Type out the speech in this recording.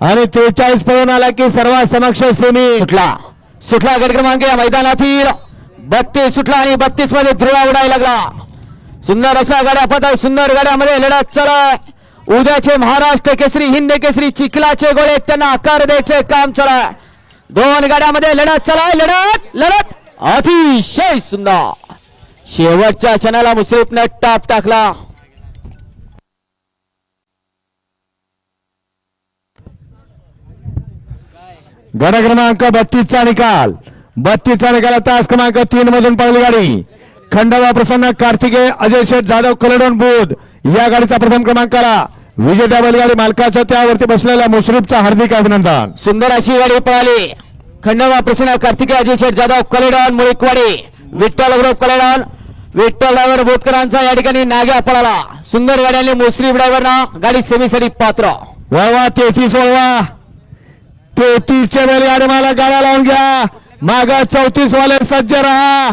आणि त्रेचाळीस पळून आला की सर्वात समक्ष सेमी. सुटला. सुटला गट क्रमांक या मैदानातील. बत्तीस सुटला आणि बत्तीसमध्ये धुळा उडायला लागला. सुंदर अशा गाड्या पदा सुंदर गाड्यामध्ये लढत चला उद्याचे महाराष्ट्र केसरी हिंद केसरी चिखलाचे गोळे त्यांना आकार द्यायचे काम चला दोन गाड्यामध्ये लढत चला लढत लढत. अतिशय सुंदर. शेवटच्या क्षणाला मुश्रीफनं टाप टाकला. गड क्रमांक बत्तीसचा निकाल. बत्तीसचा निकाल तास क्रमांक तीन मधून पळली गाडी. खंडोबा प्रसन्न कार्तिकेय अजय शेठ जाधव कलडोन बुध या गाडीचा प्रथम क्रमांक आला विजेत्या बैलगाडी मालकाच्या त्यावरती बसलेल्या मुश्रीफचा हार्दिक अभिनंदन. सुंदर अशी गाडी पळाली. खंडोबा प्रसन्न कार्तिकेय अजय शेठ जाधव कलेडॉन मुळीकवाडी विठ्ठल ग्रुप कलेडॉन विठ्ठल ड्रायव्हर बोतकरांचा या ठिकाणी नाग्या पळाला. सुंदर गाड्याने मुस्लिम ड्रायव्हरना गाडी सेमीसाठी पात्र. वळवा तेहतीस वळवा. तेहतीसच्या बैलगाडी मला गाड्या लावून घ्या. माग चौतीस वाले सज्ज राहा.